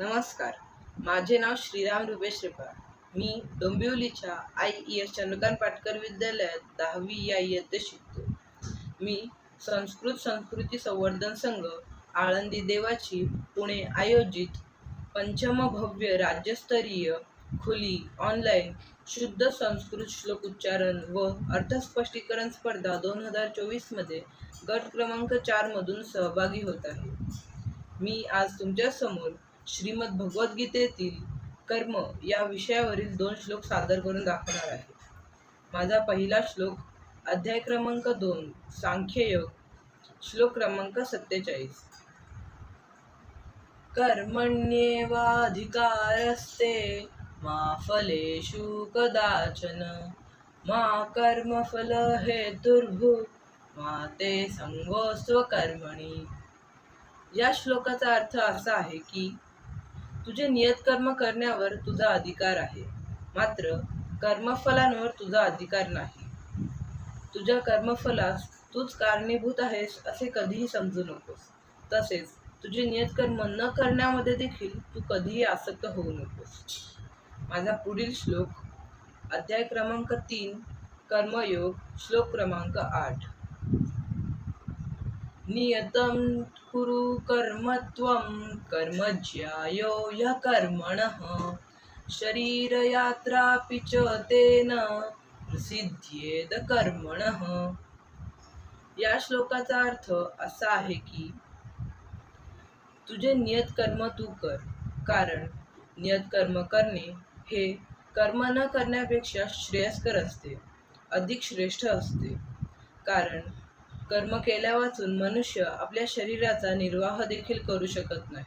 नमस्कार. माझे नाव श्रीराम रुपेश श्रीपाळ मी डोंबिवलीच्या I E S Chandrakant Patkar विद्यालयात दहावी या इयत्तेत शिकतो. मी संस्कृत संस्कृती संवर्धन संघ आळंदी देवाची पुणे आयोजित पंचमभव्य राज्यस्तरीय खुली ऑनलाईन शुद्ध संस्कृत श्लोक उच्चारण व अर्थस्पष्टीकरण स्पर्धा दोन हजार चोवीसमध्ये गट क्रमांक चारमधून सहभागी होत आहे. मी आज तुमच्यासमोर श्रीमद भगवद्गीतेतील कर्म या विषयावरील दोन श्लोक सादर करून दाखवणार आहे. माझा पहिला श्लोक अध्याय क्रमांक दोन सांख्ययोग श्लोक क्रमांक सत्तेचाळीस. कर्मण्येवाधिकारस्ते मा फलेषु कदाचन मा कर्मफल हेतुर्भु मा ते संगोस्व कर्मणी या श्लोकाचा अर्थ असा आहे की तुझे नियत कर्म करण्यावर तुझा अधिकार आहे. मात्र कर्मफलांवर तुझा अधिकार नाही. तुझ्या कर्मफलास तूच कारणीभूत आहेस असे कधीही समजू नकोस. तसेच तुझे नियतकर्म न करण्यामध्ये देखील तू कधीही आसक्त होऊ नकोस. माझा पुढील श्लोक अध्याय क्रमांक तीन कर्मयोग श्लोक क्रमांक आठ. नियतं कुरु कर्म त्वं कर्मज्यायो य कर्मणः। शरीरयात्रापि च तेन प्रसिद्ध्येद कर्मणः। या श्लोकाचा अर्थ असा आहे की तुझे नियत कर्म तू कर कारण नियत कर्म करणे हे कर्म न करण्यापेक्षा श्रेयस्कर असते अधिक श्रेष्ठ असते. कारण कर्म केल्या वाचून मनुष्य आपल्या शरीराचा निर्वाह देखील करू शकत नाही.